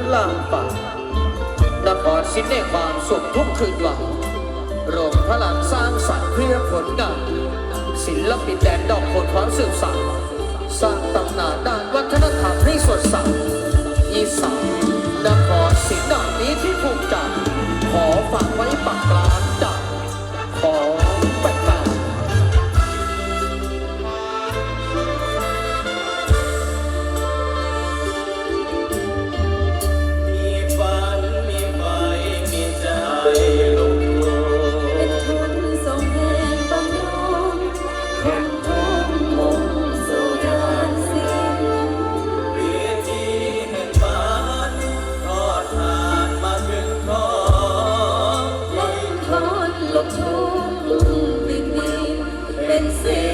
นลามป่านครสินในความสุขทุกคืนวันรวมพลังสร้างสรรค์เพื่อผลงานศิลปินแดนดอกผลความสืบสานสร้างตำนานด้านวัฒนธรรมให้สดใสอีสานนครศรีนานี้ที่ภูมิใจขอฝากไว้ปักกลาง and sing.